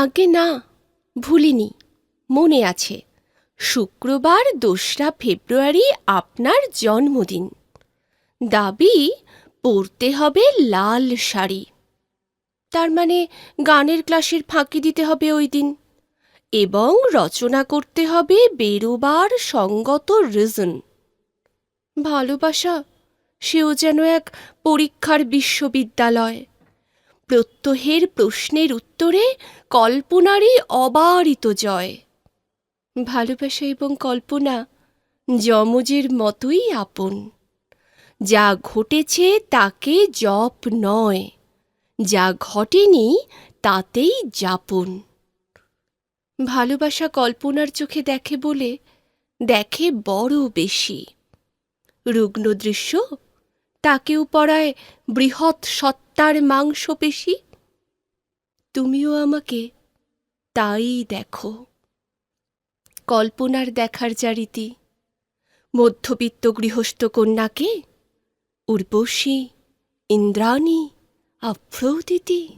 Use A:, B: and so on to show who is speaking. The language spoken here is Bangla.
A: আগে না, ভুলিনি, মনে আছে। শুক্রবার দোসরা ফেব্রুয়ারি আপনার জন্মদিন। দাবি, পরতে হবে লাল শাড়ি। তার মানে গানের ক্লাসের ফাঁকি দিতে হবে ওই দিন। এবং রচনা করতে হবে বেরোবার সঙ্গত রিজন ভালোবাসা, সেও যেন এক পরীক্ষার বিশ্ববিদ্যালয়। প্রত্যহের প্রশ্নের উত্তরে কল্পনারই অবারিত জয়। ভালোবাসা এবং কল্পনা যমজের মতোই আপন। যা ঘটেছে তাকে জপ নয়, যা ঘটেনি তাতেই যাপন। ভালোবাসা কল্পনার চোখে দেখে বলে, দেখে বড় বেশি। রুগ্ন দৃশ্য তাকেও পড়ায় বৃহৎ সত্তার মাংসপেশি? তুমিও আমাকে তাই দেখো। কল্পনার দেখার জারিতি মধ্যবিত্ত গৃহস্থ কন্যাকে উর্বশী, ইন্দ্রাণী আফ্রোদিতি